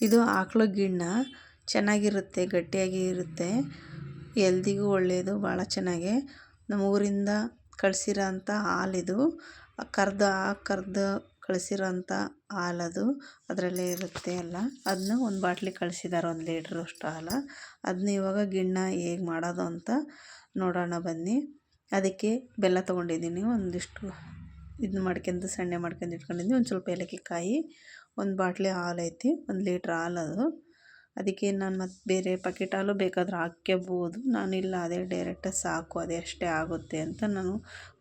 ಇದು ಆಕಳು ಗಿಣ್ಣ. ಚೆನ್ನಾಗಿರುತ್ತೆ, ಗಟ್ಟಿಯಾಗಿ ಇರುತ್ತೆ. ಎಲ್ದಿಗೂ ಒಳ್ಳೆಯದು, ಭಾಳ ಚೆನ್ನಾಗೆ. ನಮ್ಮ ಊರಿಂದ ಕಳ್ಸಿರೋ ಅಂಥ ಹಾಲಿದು ಕರ್ದು ಕರ್ದು ಕಳ್ಸಿರೋ ಅಂಥ ಹಾಲದು ಅದರಲ್ಲೇ ಇರುತ್ತೆ ಎಲ್ಲ. ಅದನ್ನ ಒಂದು ಬಾಟ್ಲಿ ಕಳ್ಸಿದ್ದಾರೆ ಒಂದು ಲೀಟ್ರಷ್ಟು ಹಾಲು. ಅದನ್ನ ಇವಾಗ ಗಿಣ್ಣ ಹೇಗೆ ಮಾಡೋದು ಅಂತ ನೋಡೋಣ ಬನ್ನಿ. ಅದಕ್ಕೆ ಬೆಲ್ಲ ತೊಗೊಂಡಿದ್ದೀನಿ. ಒಂದಿಷ್ಟು ಇದನ್ನ ಮಾಡ್ಕೊಂಡು ಸಣ್ಣ ಮಾಡ್ಕೊಂಡು ಇಟ್ಕೊಂಡಿದ್ದೀನಿ ಒಂದು ಸ್ವಲ್ಪ ಏಲಕ್ಕಿ ಕಾಯಿ ಒಂದು ಬಾಟ್ಲಿ ಹಾಲು ಐತಿ ಒಂದು ಲೀಟ್ರ್ ಹಾಲು ಅದು. ಅದಕ್ಕೆ ನಾನು ಮತ್ತು ಬೇರೆ ಪಕೆಟ್ ಹಾಲು ಬೇಕಾದ್ರೆ ಹಾಕ್ಕೋಬೋದು ನಾನಿಲ್ಲ, ಅದೇ ಡೈರೆಕ್ಟ್ ಸಾಕು, ಅದೇ ಅಷ್ಟೇ ಆಗುತ್ತೆ ಅಂತ ನಾನು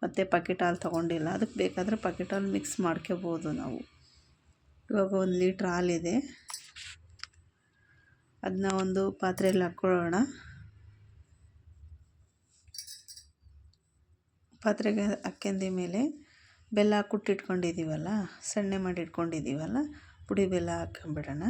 ಮತ್ತೆ ಪಾಕೆಟ್ ಹಾಲು ತೊಗೊಂಡಿಲ್ಲ. ಅದಕ್ಕೆ ಬೇಕಾದರೆ ಪಾಕೆಟ್ ಹಾಲು ಮಿಕ್ಸ್ ಮಾಡ್ಕೋಬೋದು ನಾವು. ಇವಾಗ ಒಂದು ಲೀಟ್ರ್ ಹಾಲಿದೆ ಅದನ್ನ ಒಂದು ಪಾತ್ರೆಯಲ್ಲಿ ಹಾಕ್ಕೊಳ್ಳೋಣ. ಪಾತ್ರೆಗೆ ಹಾಕ್ಯಂದ ಮೇಲೆ ಬೆಲ್ಲ ಕುಟ್ಟಿಟ್ಕೊಂಡಿದ್ದೀವಲ್ಲ, ಸಣ್ಣ ಮಾಡಿ ಇಟ್ಕೊಂಡಿದ್ದೀವಲ್ಲ ಪುಡಿ ಬೆಲ್ಲ ಹಾಕೊಂಬಿಡೋಣ.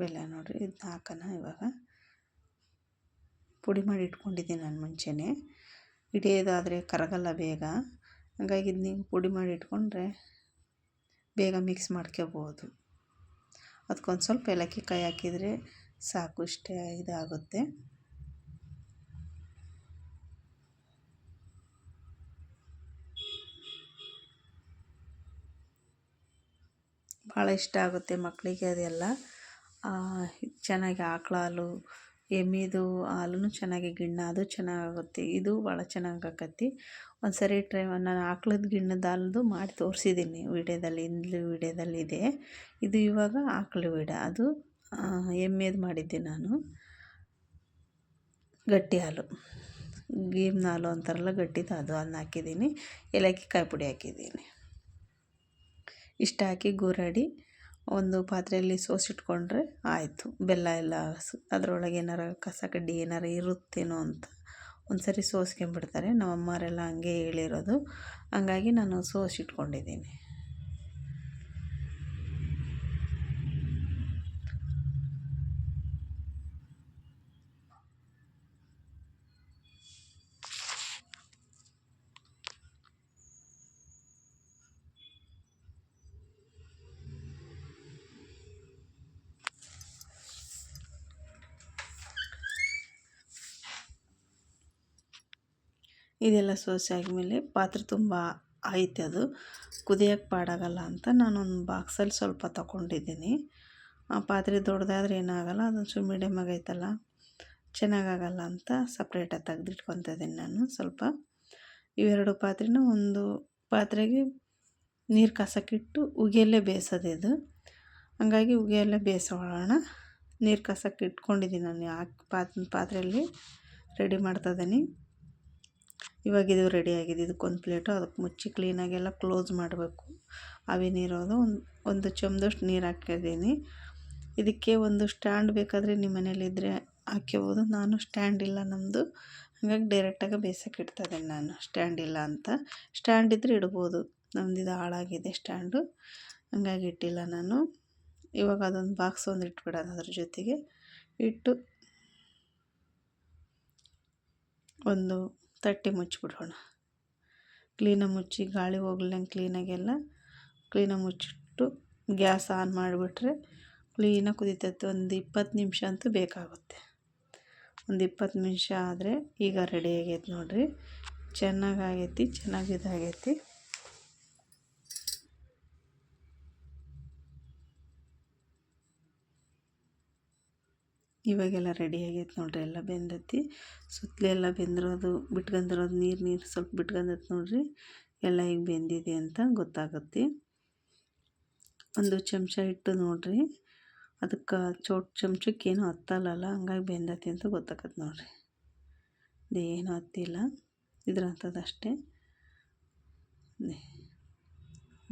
ಬೆಲ್ಲ ನೋಡಿರಿ ಇದನ್ನ ಹಾಕೋಣ ಇವಾಗ. ಪುಡಿ ಮಾಡಿ ಇಟ್ಕೊಂಡಿದ್ದೀನಿ ನಾನು ಮುಂಚೆನೇ. ಹಿಡಿಯೋದಾದರೆ ಕರಗಲ್ಲ ಬೇಗ. ಹಾಗಾಗಿ ಇದು ನೀವು ಪುಡಿ ಮಾಡಿ ಇಟ್ಕೊಂಡ್ರೆ ಬೇಗ ಮಿಕ್ಸ್ ಮಾಡ್ಕೋಬೋದು. ಅದಕ್ಕೊಂದು ಸ್ವಲ್ಪ ಏಲಕ್ಕಿ ಕಾಯಿ ಹಾಕಿದರೆ ಸಾಕು, ಇಷ್ಟೇ ಇದಾಗುತ್ತೆ. ಭಾಳ ಇಷ್ಟ ಆಗುತ್ತೆ ಮಕ್ಕಳಿಗೆ ಅದೆಲ್ಲ. ಚೆನ್ನಾಗಿ ಆಕಳ ಹಾಲು ಎಮ್ಮೆದು ಹಾಲು ಚೆನ್ನಾಗಿ ಗಿಣ್ಣ, ಅದು ಚೆನ್ನಾಗಾಗುತ್ತೆ. ಇದು ಭಾಳ ಚೆನ್ನಾಗಿ ಆಕತಿ ಒಂದು ಸರಿ ಟ್ರೈ ನಾನು ಆಕ್ಳದ ಗಿಣ್ಣದ ಹಾಲ್ದು ಮಾಡಿ ತೋರಿಸಿದ್ದೀನಿ ವೀಡ್ಯೋದಲ್ಲಿ ಹಿಂದ್ಲು ವೀಡ್ಯೋದಲ್ಲಿ ಇದೆ ಇದು ಇವಾಗ ಆಕಳ ವೀಡ. ಅದು ಎಮ್ಮೆದು ಮಾಡಿದ್ದೆ ನಾನು. ಗಟ್ಟಿ ಹಾಲು. ಗೀಮ್ನ ಹಾಲು ಅಂತಾರಲ್ಲ, ಗಟ್ಟಿದು ಅದು ಅದನ್ನ ಹಾಕಿದ್ದೀನಿ ಏಲಕ್ಕಿ ಕಾಯಿ ಪುಡಿ ಹಾಕಿದ್ದೀನಿ ಇಷ್ಟು ಹಾಕಿ ಗೂರಾಡಿ ಒಂದು ಪಾತ್ರೆಯಲ್ಲಿ ಸೋಸಿಟ್ಕೊಂಡ್ರೆ ಆಯಿತು. ಬೆಲ್ಲ ಎಲ್ಲ ಅದರೊಳಗೆ ಏನಾರು ಕಸ ಕಡ್ಡಿ ಏನಾರು ಇರುತ್ತೇನೋ ಅಂತ ಒಂದು ಸರಿ ಸೋಸ್ಕೊಂಬಿಡ್ತಾರೆ ನಮ್ಮ ಅಮ್ಮವರೆಲ್ಲ ಹಂಗೆ ಹೇಳಿರೋದು. ಹಂಗಾಗಿ ನಾನು ಸೋಸಿಟ್ಕೊಂಡಿದ್ದೀನಿ. ಇದೆಲ್ಲ ಸೋಸಿ ಆದಮೇಲೆ ಪಾತ್ರೆ ತುಂಬ ಐತೆ ಅದು. ಕುದಿಯೋಕ್ಕೆ ಪಾಡಾಗಲ್ಲ ಅಂತ ನಾನೊಂದು ಬಾಕ್ಸಲ್ಲಿ ಸ್ವಲ್ಪ ತಗೊಂಡಿದ್ದೀನಿ. ಆ ಪಾತ್ರೆ ದೊಡ್ಡದಾದ್ರೆ ಏನಾಗಲ್ಲ ಸ್ವಲ್ಪ ಮೀಡಿಯಮ್ ಆಗೈತಲ್ಲ, ಚೆನ್ನಾಗಾಗಲ್ಲ ಅಂತ ಸಪ್ರೇಟಾಗಿ ತೆಗೆದಿಟ್ಕೊತಿದ್ದೀನಿ ನಾನು ಸ್ವಲ್ಪ. ಇವೆರಡು ಪಾತ್ರೆನ ಒಂದು ಪಾತ್ರೆಗೆ ನೀರು ಕಸಕ್ಕಿಟ್ಟು ಉಗಿಯಲ್ಲೇ ಬೇಯಿಸೋದು ಇದು. ಹಂಗಾಗಿ ಉಗಿಯಲ್ಲೇ ಬೇಯಿಸೋಣ ನೀರು ಕಸಕ್ಕೆ ಇಟ್ಕೊಂಡಿದ್ದೀನಿ ನಾನು ಹಾಕಿ ಪಾತ್ ಪಾತ್ರೆಯಲ್ಲಿ ರೆಡಿ ಮಾಡ್ತಾಯಿದ್ದೀನಿ ಇವಾಗ ಇದು ರೆಡಿ ಆಗಿದೆ. ಇದಕ್ಕೊಂದು ಪ್ಲೇಟು ಅದಕ್ಕೆ ಮುಚ್ಚಿ ಕ್ಲೀನಾಗೆಲ್ಲ ಕ್ಲೋಸ್ ಮಾಡಬೇಕು. ಅವಿ ನೀರೋದು ಒಂದು ಒಂದು ಚಮ್ದಷ್ಟು ನೀರು ಹಾಕಿದ್ದೀನಿ. ಇದಕ್ಕೆ ಒಂದು ಸ್ಟ್ಯಾಂಡ್ ಬೇಕಾದರೆ ನಿಮ್ಮ ಮನೇಲಿದ್ದರೆ ಹಾಕ್ಯಬೋದು. ನಾನು ಸ್ಟ್ಯಾಂಡ್ ಇಲ್ಲ ನಮ್ಮದು ಹಾಗಾಗಿ ಡೈರೆಕ್ಟಾಗಿ ಬೇಯಿಸೋಕೆ ಇಡ್ತದೆ ನಾನು. ಸ್ಟ್ಯಾಂಡ್ ಇಲ್ಲ ಅಂತ. ಸ್ಟ್ಯಾಂಡ್ ಇದ್ದರೆ ಇಡ್ಬೋದು. ನಮ್ಮದು ಇದು ಹಾಳಾಗಿದೆ ಸ್ಟ್ಯಾಂಡು ಹಂಗಾಗಿ ಇಟ್ಟಿಲ್ಲ ನಾನು. ಇವಾಗ ಅದೊಂದು ಬಾಕ್ಸ್ ಒಂದು ಇಟ್ಬಿಡೋಣ ಅದ್ರ ಜೊತೆಗೆ. ಇಟ್ಟು ಒಂದು ತಟ್ಟೆ ಮುಚ್ಚಿಬಿಡೋಣ. ಕ್ಲೀನಾಗಿ ಮುಚ್ಚಿ ಗಾಳಿ ಹೋಗ್ಲಂಗೆ ಕ್ಲೀನಾಗೆಲ್ಲ ಕ್ಲೀನಾಗಿ ಮುಚ್ಚಿಟ್ಟು ಗ್ಯಾಸ್ ಆನ್ ಮಾಡಿಬಿಟ್ರೆ ಕ್ಲೀನಾಗಿ ಕುದೀತೈತೆ. ಒಂದು ಇಪ್ಪತ್ತು ನಿಮಿಷ ಅಂತೂ ಬೇಕಾಗುತ್ತೆ. ಒಂದು ಇಪ್ಪತ್ತು ನಿಮಿಷ ಆದರೆ ಈಗ ರೆಡಿ ಆಗೈತೆ ನೋಡಿರಿ. ಚೆನ್ನಾಗಾಗೈತಿ ಚೆನ್ನಾಗಿ ಇದಾಗೈತಿ ಇವಾಗೆಲ್ಲ ರೆಡಿ ಆಗೈತೆ ನೋಡಿರಿ, ಎಲ್ಲ ಬೆಂದೈತಿ. ಸುತ್ತಲೆಲ್ಲ ಬೆಂದಿರೋದು ಬಿಟ್ಕೊಂಡಿರೋದು ನೀರು ನೀರು ಸ್ವಲ್ಪ ಬಿಟ್ಕೊಂಡೈತೆ ನೋಡಿರಿ. ಎಲ್ಲ ಈಗ ಬೆಂದಿದೆ ಅಂತ ಗೊತ್ತಾಗುತ್ತೆ. ಒಂದು ಚಮಚ ಇಟ್ಟು ನೋಡಿರಿ. ಅದಕ್ಕೆ ಚೋಟ್ ಚಮಚಕ್ಕೇನು ಹತ್ತಲ್ಲಲ್ಲ, ಹಂಗಾಗಿ ಬೆಂದೈತಿ ಅಂತ ಗೊತ್ತಾಗತ್ತೆ ನೋಡಿರಿ. ಅದೇನು ಹತ್ತಿಲ್ಲ ಇದ್ರ ಅಷ್ಟೇ.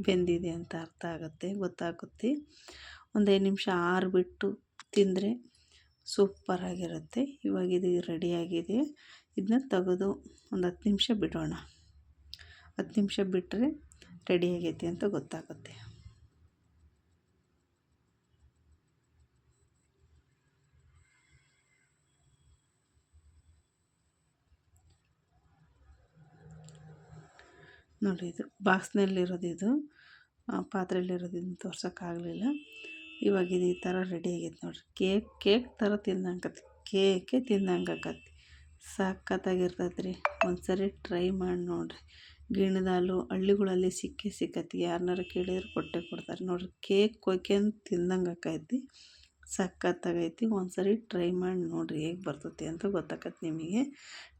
ಬೆಂದಿದೆ ಅಂತ ಅರ್ಥ ಆಗುತ್ತೆ, ಗೊತ್ತಾಗುತ್ತೆ. ಒಂದೈದು ನಿಮಿಷ ಆರಿಬಿಟ್ಟು ತಿಂದರೆ ಸೂಪರಾಗಿರುತ್ತೆ ಇವಾಗ ಇದು ರೆಡಿಯಾಗಿದೆ ಇದನ್ನ ತೆಗೆದು ಒಂದು ಹತ್ತು ನಿಮಿಷ ಬಿಡೋಣ. ಹತ್ತು ನಿಮಿಷ ಬಿಟ್ಟರೆ ರೆಡಿಯಾಗೈತಿ ಅಂತ ಗೊತ್ತಾಗುತ್ತೆ. ನೋಡಿ ಇದು ಬಾಕ್ಸ್ನಲ್ಲಿರೋದು ಇದು. ತೋರ್ಸೋಕ್ಕಾಗಲಿಲ್ಲ. ಇವಾಗ ಇದು ಈ ಥರ ರೆಡಿ ಆಗೈತೆ ನೋಡಿರಿ. ಕೇಕ್ ಕೇಕ್ ಥರ ತಿಂದಂಗತಿ. ಕೇಕೆ ತಿಂದಂಗೆ ಆಕತಿ ಸಖತ್ತಾಗಿರ್ತೈತೆ ರೀ ಒಂದು ಸರಿ ಟ್ರೈ ಮಾಡಿ ನೋಡಿರಿ. ಗಿಣದಾಲು, ಹಳ್ಳಿಗಳಲ್ಲಿ ಸಿಕ್ಕೇ ಸಿಕ್ಕತಿ. ಯಾರನ್ನಾರು ಕೇಳಿದ್ರೆ ಕೊಟ್ಟೆ ಕೊಡ್ತಾರೆ. ನೋಡಿರಿ, ಕೇಕ್ ಕೊಯ್ಕೊಂಡು ತಿಂದಂಗೆ ಆಕೈತಿ ಸಖತ್ತಾಗೈತಿ. ಒಂದು ಸರಿ ಟ್ರೈ ಮಾಡಿ ನೋಡಿರಿ ಹೇಗೆ ಬರ್ತೈತಿ ಅಂತ ಗೊತ್ತಾಕತ್ತೆ ನಿಮಗೆ.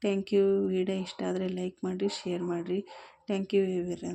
ಥ್ಯಾಂಕ್ ಯು ವಿಡಿಯೋ ಇಷ್ಟ ಆದರೆ ಲೈಕ್ ಮಾಡಿರಿ ಶೇರ್ ಮಾಡಿರಿ. Thank you every